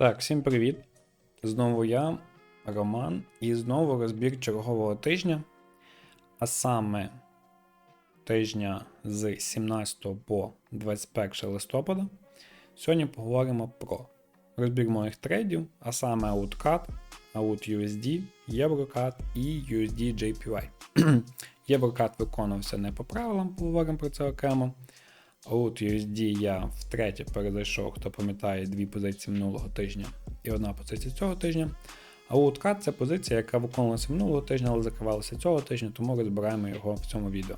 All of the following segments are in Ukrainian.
Так, всім привіт! Знову я, Роман, і знову розбір чергового тижня, а саме тижня з 17 по 21 листопада. Сьогодні поговоримо про розбір моїх трейдів, а саме OutCat, OutUSD, EuroCat і USD JPY. EuroCat виконувався не по правилам, поговоримо про це окремо. От USD я втретє перезайшов, хто пам'ятає дві позиції минулого тижня і одна позиція цього тижня. А OutCat це позиція, яка виконувалася минулого тижня, але закривалася цього тижня, тому розбираємо його в цьому відео.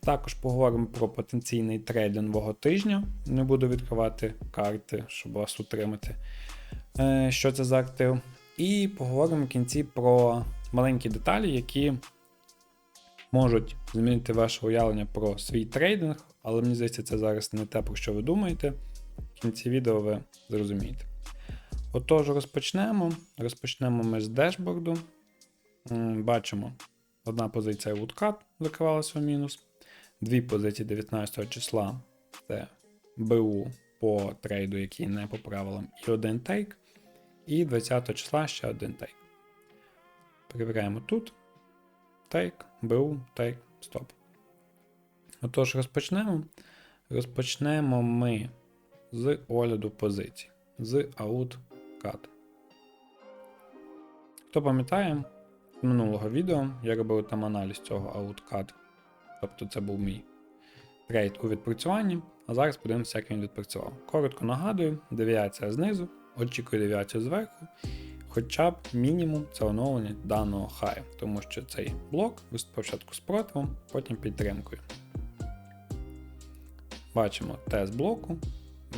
Також поговоримо про потенційний трейд нового тижня. Не буду відкривати карти, щоб вас утримати, е, що це за актив. І поговоримо в кінці про маленькі деталі, які можуть змінити ваше уявлення про свій трейдинг, але мені здається, це зараз не те, про що ви думаєте. В кінці відео ви зрозумієте. Отож, розпочнемо. Розпочнемо ми з дешборду. Бачимо, одна позиція Woodcut закривалася в мінус. Дві позиції 19 числа це БУ по трейду, який не по правилам, і один тейк. І 20 числа ще один тейк. Перевіряємо тут. Тейк, БУ, тейк, стоп. Отож, розпочнемо. Розпочнемо ми з огляду позицій, з OutCat. Хто пам'ятає, з минулого відео я робив там аналіз цього OutCat. Тобто це був мій трейд у відпрацюванні, а зараз подивимося, як він відпрацював. Коротко нагадую, девіація знизу, очікую девіацію зверху, хоча б мінімум це оновлення даного хаю, тому що цей блок спочатку спротивом, потім підтримкою. Бачимо тест блоку,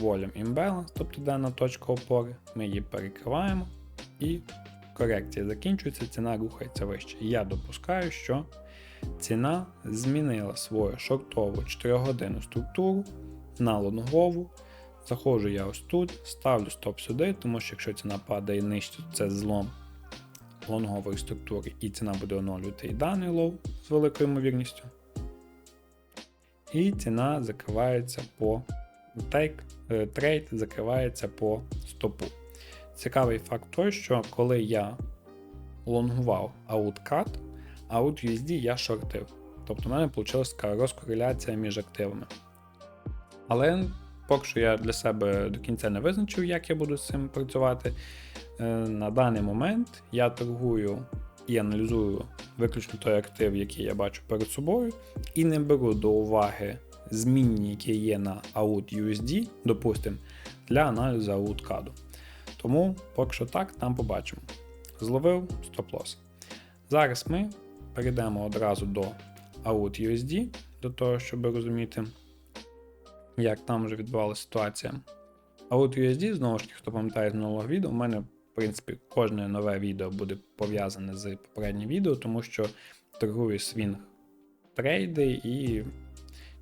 volume imbalance, тобто дана точка опори, ми її перекриваємо і корекція закінчується, ціна рухається вище. Я допускаю, що ціна змінила свою шортову 4 годинну структуру на лонгову. Заходжу я ось тут, ставлю стоп сюди, тому що якщо ціна падає нижче, то це злом лонгової структури і ціна буде оновлювати і даний лоу з великою ймовірністю. І ціна закривається по тейк, е, трейд закривається по стопу. Цікавий факт той, що коли я лонгував OutCat, OutUSD я шортив. Тобто в мене вийшла така розкореляція між активами. Але поки що я для себе до кінця не визначив, як я буду з цим працювати. Е, На даний момент я торгую і аналізую виключно той актив, який я бачу перед собою, і не беру до уваги змінні, які є на OutUSD, допустимо, для аналізу OutCAD. Тому поки що так, там побачимо. Зловив стоп-лос. Зараз ми перейдемо одразу до OutUSD, до того, щоб розуміти, як там вже відбувалася ситуація. OutUSD, знову ж таки, хто пам'ятає з минулого відео, у мене, в принципі, кожне нове відео буде пов'язане з попереднім відео, тому що торгую свінг трейди і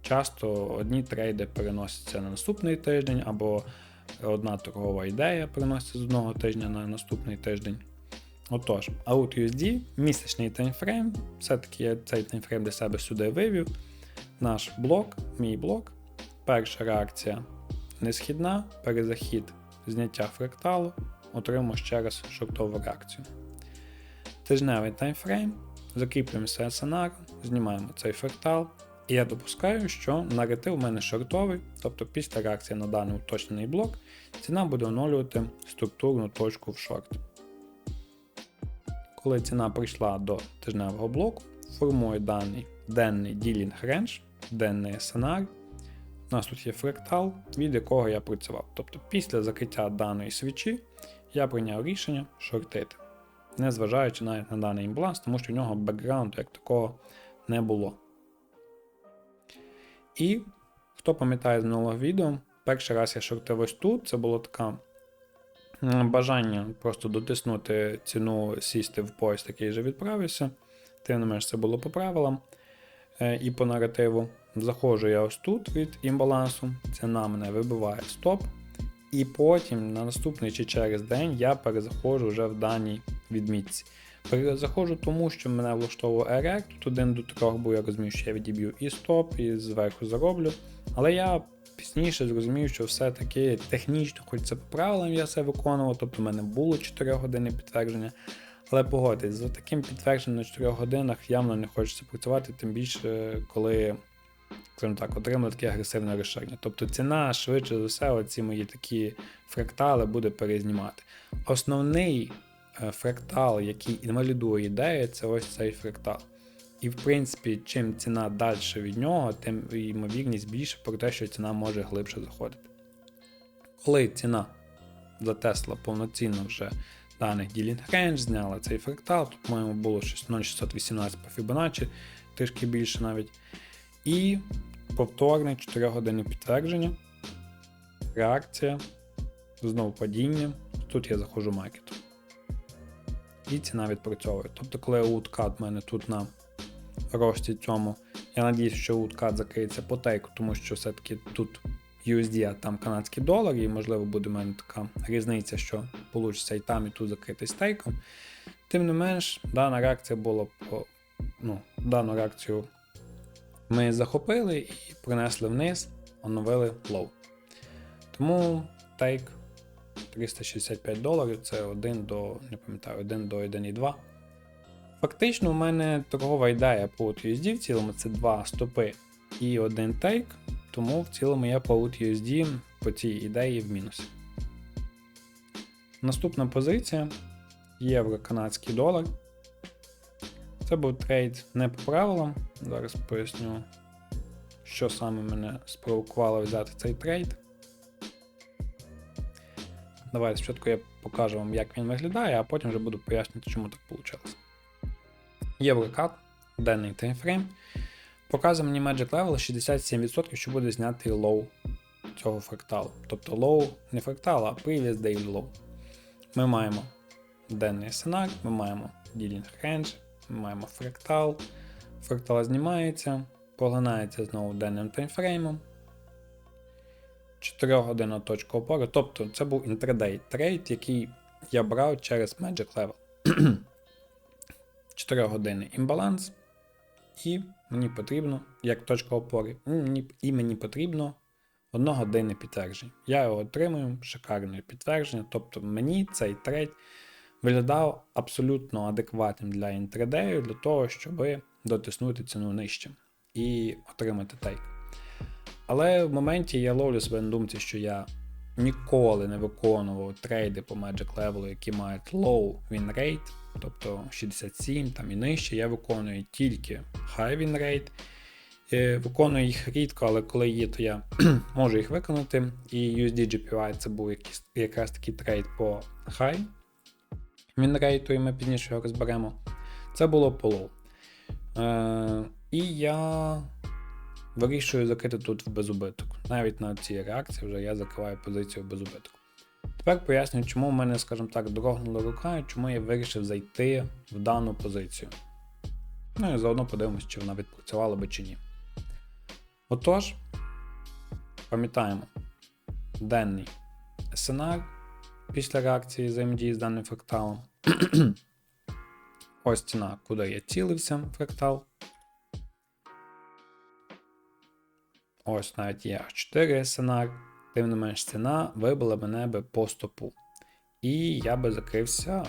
часто одні трейди переносяться на наступний тиждень, або одна торгова ідея переноситься з одного тижня на наступний тиждень. Отож, OutUSD, місячний таймфрейм, все-таки я цей таймфрейм для себе сюди вивів. Наш блок, мій блок. Перша реакція несхідна, перезахід зняття фракталу, отримуємо ще раз шортову реакцію. Тижневий таймфрейм, закріплюємо SNR, знімаємо цей фрактал. І я допускаю, що наратив у мене шортовий, тобто після реакції на даний уточнений блок, ціна буде оновлювати структурну точку в шорт. Коли ціна прийшла до тижневого блоку, формує даний денний ділінг range, денний SNR. У нас тут є фрактал, від якого я працював. Тобто після закриття даної свічі я прийняв рішення шортити, незважаючи навіть на даний імбаланс, тому що в нього бекграунду як такого не було. І хто пам'ятає з минулого відео, перший раз я шортив ось тут, це було таке бажання просто дотиснути ціну, сісти в поїзд, який вже відправився. Тим не менш, це було по правилам е, і по наративу. Заходжу я ось тут від імбалансу, ціна мене вибиває стоп. І потім на наступний чи через день я перезаходжу вже в даній відмітці. Перезаходжу тому, що мене влаштовує ерект, тут 1 до 3, бо я розумію, що я відіб'ю і стоп, і зверху зароблю. Але я пізніше зрозумів, що все-таки технічно, хоч це по правилам я це виконував, тобто в мене було 4 години підтвердження. Але погодьтесь, за таким підтвердженням на 4 годинах явно не хочеться працювати, тим більше, коли скажімо так, отримали таке агресивне розширення. Тобто ціна, швидше за все, оці мої такі фрактали буде перезнімати. Основний е, фрактал, який інвалідує ідею, це ось цей фрактал. І в принципі, чим ціна далі від нього, тим ймовірність більше про те, що ціна може глибше заходити. Коли ціна за Тесла повноцінно вже даних Dealing Range, зняла цей фрактал, тут, по-моєму, було щось 0,618 по Fibonacci, трішки більше навіть. І повторне 4 години підтвердження, реакція, знову падіння. Тут я заходжу в маркет. І ціна відпрацьовує. Тобто, коли уткат в мене тут на рості цьому, я надіюсь, що уткат закриється по тейку, тому що все-таки тут USD, а там канадський долар, і можливо буде в мене така різниця, що вийде і там, і тут закритий стейком. Тим не менш, дана реакція була по ну, дану реакцію ми захопили і принесли вниз, оновили лоу. Тому тейк 365 доларів це 1 до, не пам'ятаю, 1 до 1,2. Фактично, у мене торгова ідея по USD в цілому це два стопи і один тейк, тому в цілому я по USD по цій ідеї в мінусі. Наступна позиція євро-канадський долар. Це був трейд не по правилам. Зараз поясню, що саме мене спровокувало взяти цей трейд. Давайте спочатку я покажу вам, як він виглядає, а потім вже буду пояснювати, чому так вийшло. Єврокат, денний таймфрейм. Показує мені Magic Level 67%, що буде знятий лоу цього фракталу. Тобто лоу не фрактал, а previous daily low. Ми маємо денний сценарій, ми маємо dealing range, маємо фрактал. Фрактал знімається, поглинається знову денним таймфреймом. 4 година точка опори. Тобто це був інтрадей трейд, який я брав через Magic Level. 4 години імбаланс. І мені потрібно, як точка опори, і мені потрібно 1 години підтвердження. Я його отримую, шикарне підтвердження. Тобто мені цей трейд виглядав абсолютно адекватним для інтрадею, для того, щоб дотиснути ціну нижче і отримати тейк. Але в моменті я ловлю себе на думці, що я ніколи не виконував трейди по Magic Level, які мають low win rate, тобто 67 там і нижче. Я виконую тільки high win rate. Е, виконую їх рідко, але коли є, то я можу їх виконати. І USD GPY це був якийсь, якраз такий трейд по high Вінрейту, і ми пізніше його розберемо. Це було полов. Е, І я вирішую закрити тут в безубиток. Навіть на цій реакції вже я закриваю позицію в безубиток. Тепер пояснюю, чому в мене, скажімо так, дрогнула рука і чому я вирішив зайти в дану позицію. Ну і заодно подивимось, чи вона відпрацювала би чи ні. Отож, пам'ятаємо, денний сценар після реакції взаємодії з даним фракталом. Ось ціна, куди я цілився фрактал. Ось навіть є 4 сценар. Тим не менш ціна вибила мене би по стопу. І я би закрився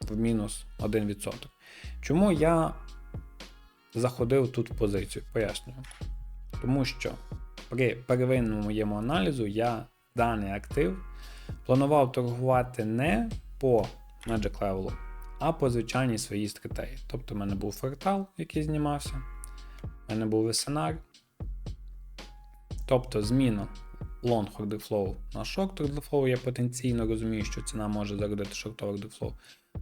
в мінус 1%. Чому я заходив тут в позицію? Пояснюю. Тому що при первинному моєму аналізу я даний актив планував торгувати не по Magic Level, а по звичайній своїй стратегії. Тобто в мене був фрактал, який знімався, в мене був весенар. Тобто зміна long order flow на short order flow, я потенційно розумію, що ціна може зародити short order flow.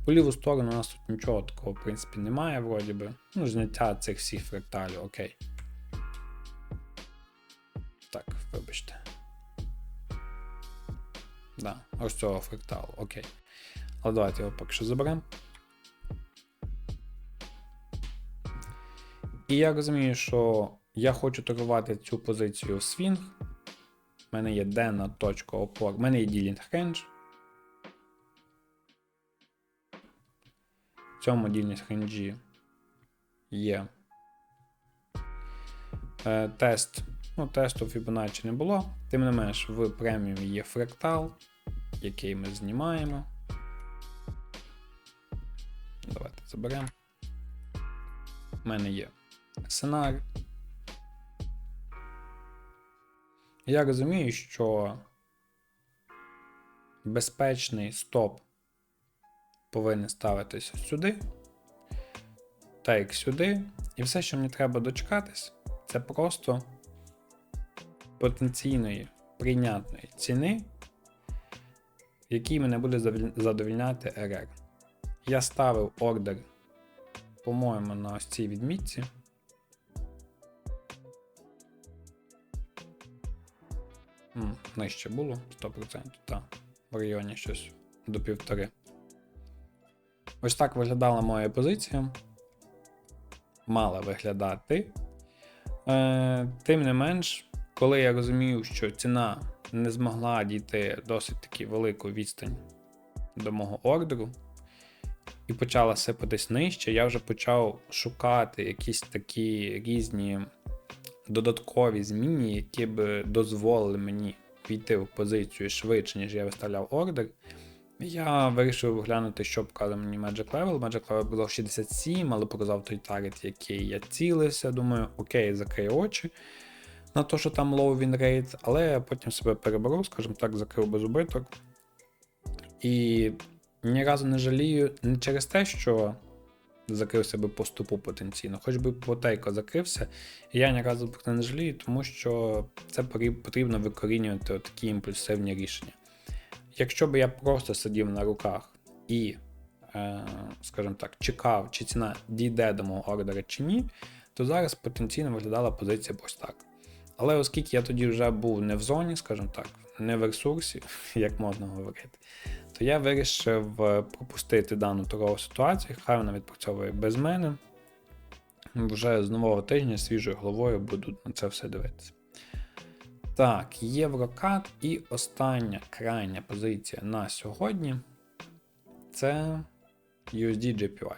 По ліву сторону у нас тут нічого такого, в принципі, немає, вроді би. Ну, зняття цих всіх фракталів, окей. Так, вибачте. Да, ось цього фракталу, окей. Але давайте його поки що заберемо. І я розумію, що я хочу торгувати цю позицію в свінг. У мене є денна точка опор, у мене є dealing range. В цьому dealing range є е, тест Ну, тесту Fibonacci не було. Тим не менш, в преміумі є фрактал, який ми знімаємо. Давайте заберемо. У мене є сценарій. Я розумію, що безпечний стоп повинен ставитися сюди, як сюди. І все, що мені треба дочекатись, це просто потенційної прийнятної ціни, якій мене буде задовільняти РР. Я ставив ордер, по-моєму, на ось цій відмітці. М, нижче було 100%, так, в районі щось до півтори. Ось так виглядала моя позиція. Мала виглядати. Е, Тим не менш, коли я розумів, що ціна не змогла дійти досить таки велику відстань до мого ордеру, і почала сипатись нижче, я вже почав шукати якісь такі різні додаткові зміни, які б дозволили мені війти в позицію швидше, ніж я виставляв ордер. Я вирішив глянути, що показав мені Magic Level. Magic Level було 67, але показав той таргет, який я цілився. Думаю, окей, закрию очі на те, що там low win rate, але я потім себе переборов, скажімо так, закрив без убиток. І ні разу не жалію не через те, що закрив себе по стопу потенційно, хоч би потейко закрився. І я ні разу не жалію, тому що це потрібно викорінювати такі імпульсивні рішення. Якщо б я просто сидів на руках і, е, скажімо так, чекав, чи ціна дійде до мого ордера чи ні, то зараз потенційно виглядала позиція ось так. Але оскільки я тоді вже був не в зоні, скажімо так, не в ресурсі, як можна говорити, то я вирішив е, пропустити дану торгову ситуацію, хай вона відпрацьовує без мене. Вже з нового тижня свіжою головою буду на це все дивитися. Так, Єврокат і остання крайня позиція на сьогодні це USD JPY.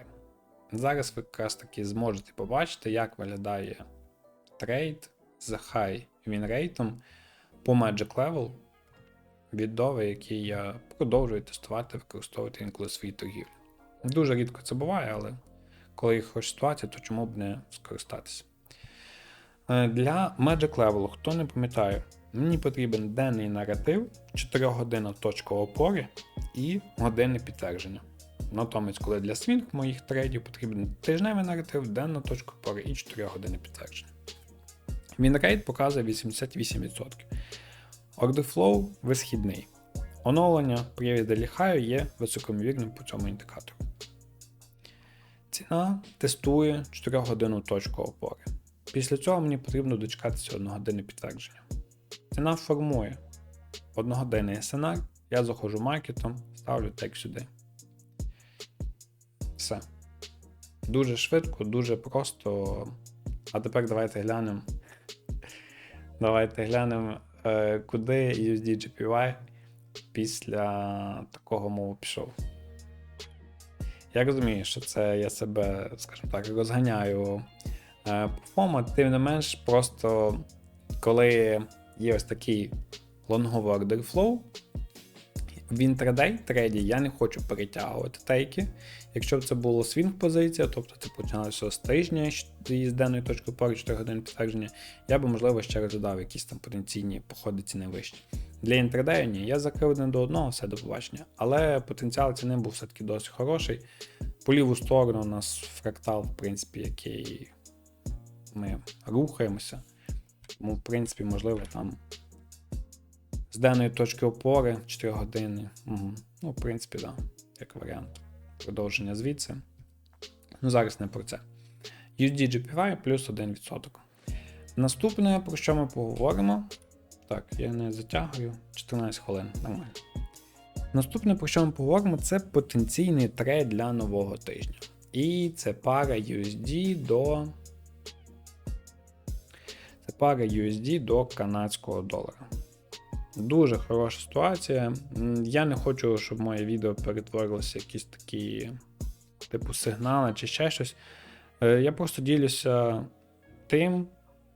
Зараз ви якраз таки зможете побачити, як виглядає трейд з high win рейтом по Magic Level відови, які я продовжую тестувати, використовувати інколи свої торгівлі. Дуже рідко це буває, але коли їх хочеш ситуація, то чому б не скористатися. Е, для Magic Level, хто не пам'ятає, мені потрібен денний наратив, 4 година точка опори і години підтвердження. Натомість, коли для свінг моїх трейдів потрібен тижневий наратив, денна точка опори і 4 години підтвердження. Вінрейт показує 88%. Orderflow висхідний. Оновлення при віддаліхаю є високомірним по цьому індикатору. Ціна тестує 4 годину точку опори. Після цього мені потрібно дочекатися 1 години підтвердження. Ціна формує 1 годинний сценар, я заходжу маркетом, ставлю тек сюди. Все. Дуже швидко, дуже просто. А тепер давайте глянемо. Давайте глянемо куди USD GPY після такого мову пішов. Я розумію, що це я себе, скажімо так, розганяю е, по тим не менш, просто коли є ось такий лонговий flow, в інтрадей трейді я не хочу перетягувати тейки. Якщо б це було свінг позиція, тобто це починалося з тижня з денної точки опори 4 години підтвердження, я би, можливо, ще розглядав якісь там потенційні походи ціни вищі. Для інтрадею ні, я закрив один до одного, все до побачення. Але потенціал ціни був все-таки досить хороший. По ліву сторону у нас фрактал, в принципі, який ми рухаємося. Тому, в принципі, можливо, там з даної точки опори 4 години. Угу. Ну, в принципі, да, як варіант. Продовження звідси. Ну, зараз не про це. USD GPY плюс 1%. Наступне, про що ми поговоримо. Так, я не затягую 14 хвилин. Нормально. Наступне, про що ми поговоримо, це потенційний трейд для нового тижня. І це пара USD до. Це пара USD до канадського долара. Дуже хороша ситуація. Я не хочу, щоб моє відео перетворилося якісь такі, типу, сигнали чи ще щось. Е, я просто ділюся тим,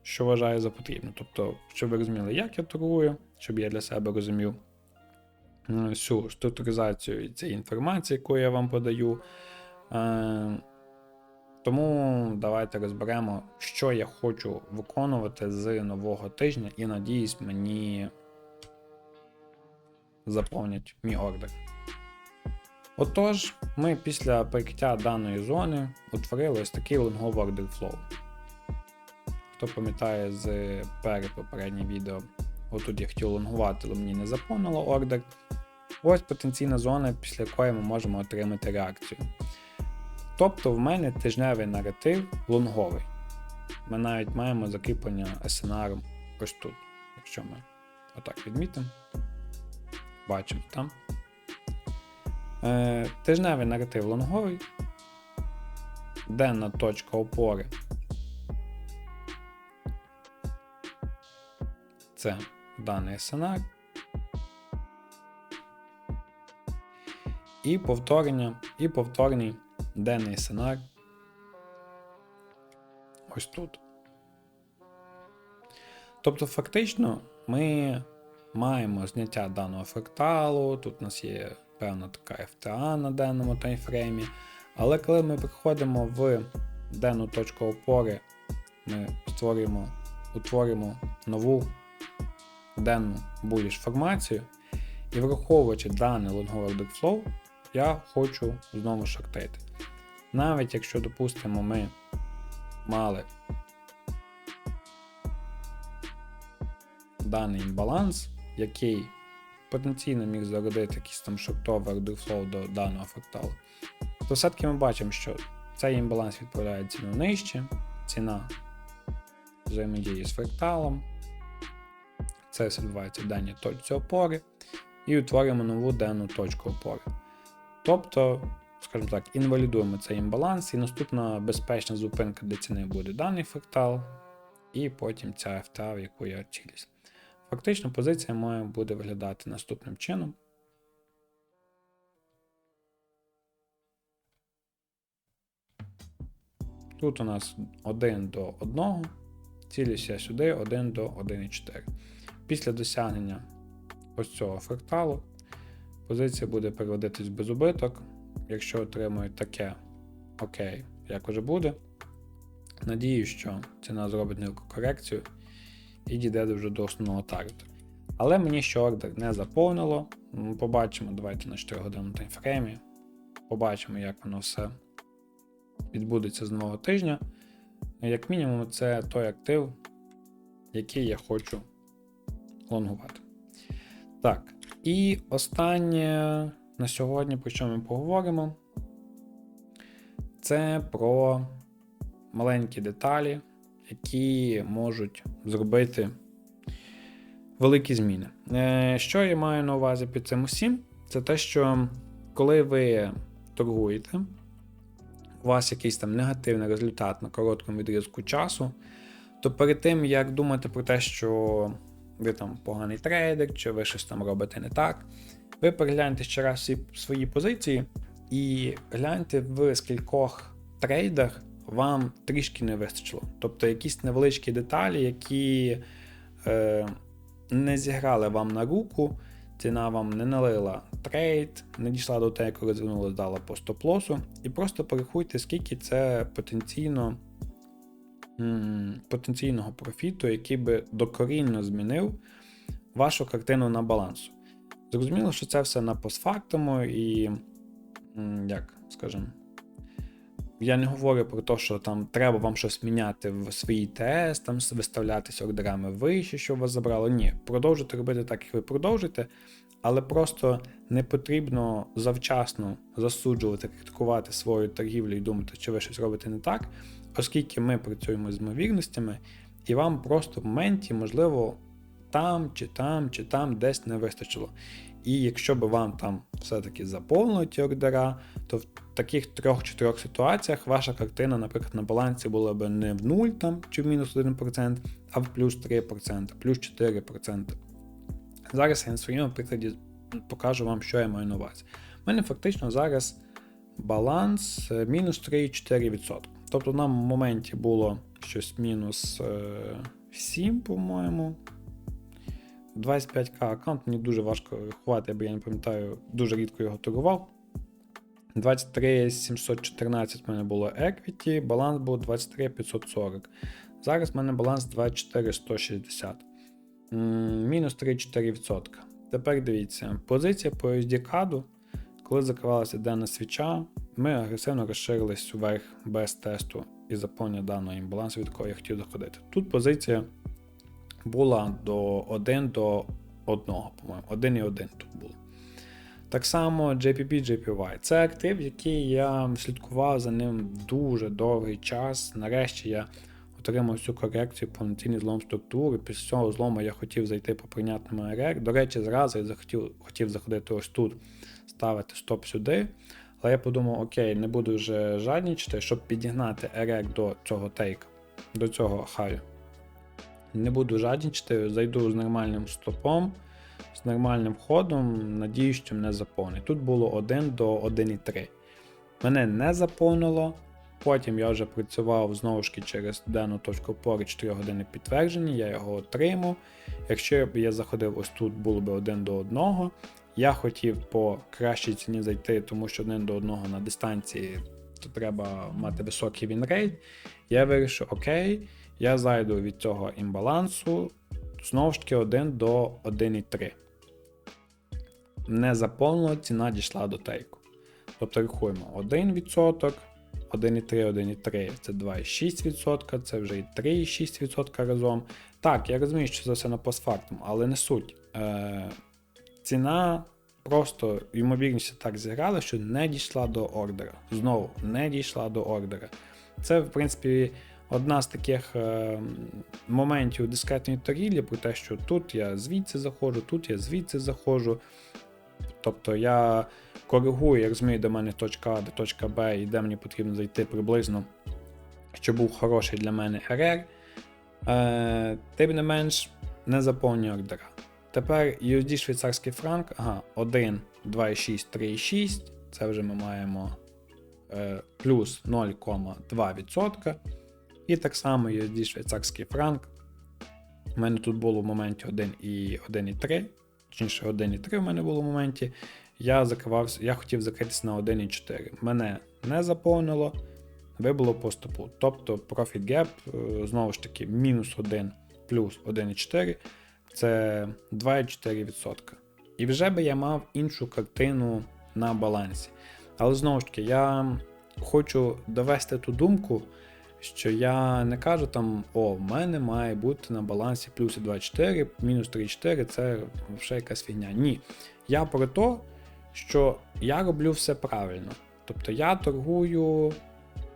що вважаю за потрібне. Тобто, щоб ви розуміли, як я торгую, щоб я для себе розумів всю структуризацію цієї інформації, яку я вам подаю. Е, тому давайте розберемо, що я хочу виконувати з нового тижня, і надіюсь, мені заповнять мій ордер. Отож, ми після прикриття даної зони утворили ось такий лонговий order flow. Хто пам'ятає з перепопереднє відео, отут я хотів лонгувати, але мені не заповнило ордер. Ось потенційна зона, після якої ми можемо отримати реакцію. Тобто в мене тижневий наратив лонговий. Ми навіть маємо закріплення SNR ось тут. Якщо ми отак відмітимо, бачимо там. Е, Тижневий наратив лонговий. Денна точка опори. Це даний SNR. І повторення, і повторний денний сценар. Ось тут. Тобто, фактично, ми маємо зняття даного фракталу, тут у нас є певна така FTA на денному таймфреймі. Але коли ми приходимо в денну точку опори, ми створюємо, утворюємо нову денну буліш формацію, і враховуючи даний лонговий flow, я хочу знову шортити. Навіть якщо, допустимо, ми мали даний імбаланс, який потенційно міг зародити якийсь там шортовий ордерфлоу до даного фракталу, то все-таки ми бачимо, що цей імбаланс відправляє ціну нижче, ціна взаємодії з фракталом. Це все відбувається в даній точці опори, і утворюємо нову денну точку опори. Тобто, скажімо так, інвалідуємо цей імбаланс, і наступна безпечна зупинка для ціни буде даний фрактал, і потім ця FTA, в яку я цілюсь. Фактично, позиція має буде виглядати наступним чином. Тут у нас 1 до 1, цілюся сюди 1 до 1,4. Після досягнення ось цього фракталу позиція буде переводитись без убиток. Якщо отримують таке окей, як уже буде. Надію, що ціна зробить невелику корекцію і дійде вже до основного таргету. Але мені ще ордер не заповнило. Побачимо, давайте на 4 годинному таймфреймі. Побачимо, як воно все відбудеться з нового тижня. Як мінімум, це той актив, який я хочу лонгувати. Так, і останнє на сьогодні, про що ми поговоримо, це про маленькі деталі, які можуть зробити великі зміни. Е, що я маю на увазі під цим усім? Це те, що коли ви торгуєте, у вас якийсь там негативний результат на короткому відрізку часу, то перед тим, як думати про те, що ви там поганий трейдер, чи ви щось там робите не так. Ви перегляньте ще раз всі свої позиції і гляньте в скількох трейдах вам трішки не вистачило. Тобто якісь невеличкі деталі, які е, не зіграли вам на руку, ціна вам не налила трейд, не дійшла до того, як розвернула, здала по стоп-лосу. І просто порахуйте, скільки це потенційно потенційного профіту, який би докорінно змінив вашу картину на балансу. Зрозуміло, що це все на постфактуму, і, як скажімо, я не говорю про те, що там треба вам щось міняти в своїй ТС, там виставлятися ордерами вище, що вас забрало. Ні, продовжуйте робити так, як ви продовжуєте, але просто не потрібно завчасно засуджувати, критикувати свою торгівлю і думати, чи ви щось робите не так, оскільки ми працюємо з ймовірностями, і вам просто в моменті, можливо, там, чи там, чи там десь не вистачило. І якщо би вам там все-таки заповнили ті ордера, то в таких трьох-чотирьох ситуаціях ваша картина, наприклад, на балансі була б не в 0 там, чи в мінус 1%, а в плюс 3%, плюс 4%. Зараз я на своєму прикладі покажу вам, що я маю на увазі. У мене фактично зараз баланс е, мінус 3,4%. Тобто нам в моменті було щось мінус е, 7, по-моєму. 25к аккаунт, мені дуже важко рахувати, бо я не пам'ятаю, дуже рідко його торгував. 23 714 в мене було equity, баланс був 23 540. Зараз в мене баланс 24 160. Мінус 3-4%. Тепер дивіться, позиція по USD каду, коли закривалася денна свіча, ми агресивно розширились вверх без тесту і заповнення даного імбалансу, від якого я хотів доходити. Тут позиція була до 1 до 1, по-моєму, 1 і 1 тут було. Так само JPP, JPY. Це актив, який я слідкував за ним дуже довгий час. Нарешті я отримав цю корекцію повноцінний злом структури. Після цього злому я хотів зайти по прийнятному РР. До речі, зразу я захотів, хотів заходити ось тут, ставити стоп сюди. Але я подумав, окей, не буду вже жаднічити, щоб підігнати РР до цього тейка, до цього хаю. Не буду жаднічити, зайду з нормальним стопом, з нормальним ходом, надіюсь, що мене заповнить. Тут було 1 до 1,3. Мене не заповнило. Потім я вже працював знову ж через денну точку опори 4 години підтвердження, я його отримав. Якщо б я заходив ось тут, було б 1 до 1. Я хотів по кращій ціні зайти, тому що 1 до 1 на дистанції то треба мати високий вінрейт. Я вирішив, окей, я зайду від цього імбалансу знову ж таки 1 до 1,3. Не заповнило, ціна дійшла до тейку. Тобто рахуємо 1%, 1,3, 1,3 це 2,6%, це вже і 3,6% разом. Так, я розумію, що це все на постфактум, але не суть. Е, Ціна просто ймовірність так зіграла, що не дійшла до ордера. Знову не дійшла до ордера. Це, в принципі, одна з таких е, моментів дискретної торгівлі, про те, що тут я звідси заходжу, тут я звідси заходжу. Тобто я коригую, я розумію, в мене точка А, де точка Б, і де мені потрібно зайти приблизно, щоб був хороший для мене РР. Е, тим не менш, не заповнюю ордера. Тепер USD швейцарський франк, ага, 1, 2,6, 3,6. Це вже ми маємо е, плюс 0,2%. І так само USD швейцарський франк. У мене тут було в моменті 1 і 1,3, точніше 1,3 в мене було в моменті. Я закривався, я хотів закритися на 1,4. Мене не заповнило, вибуло по стопу. Тобто Profit Gap, е, знову ж таки, мінус 1 плюс 1,4 це 2,4%. І вже би я мав іншу картину на балансі. Але знову ж таки, я хочу довести ту думку, що я не кажу там, о, в мене має бути на балансі плюс 2,4, мінус 3,4 це вже якась фігня. Ні. Я про те, що я роблю все правильно. Тобто я торгую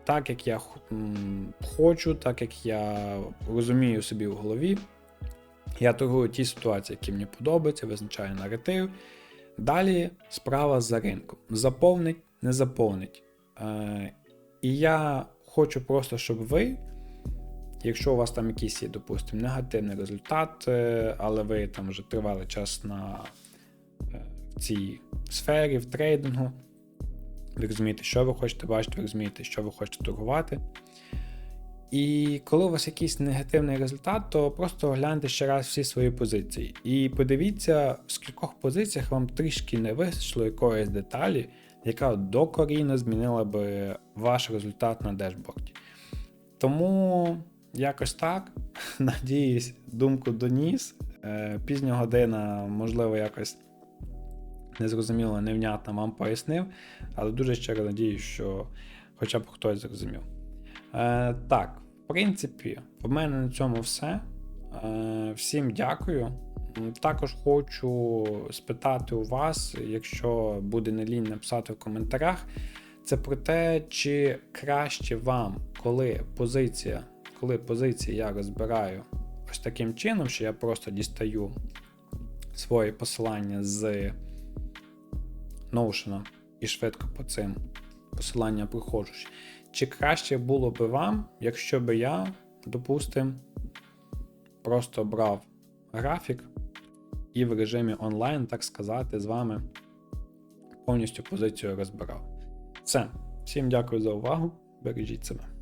так, як я хочу, так як я розумію собі в голові. Я торгую ті ситуації, які мені подобаються, визначаю наратив. Далі справа за ринком. Заповнить, не заповнить. Е, І я хочу просто, щоб ви, якщо у вас там якийсь є, допустимо, негативний результат, е, але ви там вже тривали час на е, цій сфері, в трейдингу, ви розумієте, що ви хочете бачити, ви розумієте, що ви хочете торгувати. І коли у вас якийсь негативний результат, то просто огляньте ще раз всі свої позиції. І подивіться, в скількох позиціях вам трішки не вистачило якоїсь деталі, яка докорінно змінила би ваш результат на дешборді. Тому якось так. Надіюсь, думку доніс. Е, Пізня година, можливо, якось незрозуміло, невнятно вам пояснив, але дуже щиро надіюсь, що хоча б хтось зрозумів. Е, Так, в принципі, в мене на цьому все. Е, Всім дякую. Також хочу спитати у вас, якщо буде не лінь написати в коментарях, це про те, чи краще вам, коли позиція, коли позиції я розбираю ось таким чином, що я просто дістаю свої посилання з Notion і швидко по цим посиланням проходжу. Чи краще було би вам, якщо би я, допустимо, просто брав графік і в режимі онлайн, так сказати, з вами повністю позицію розбирав. Все. Всім дякую за увагу. Бережіть себе.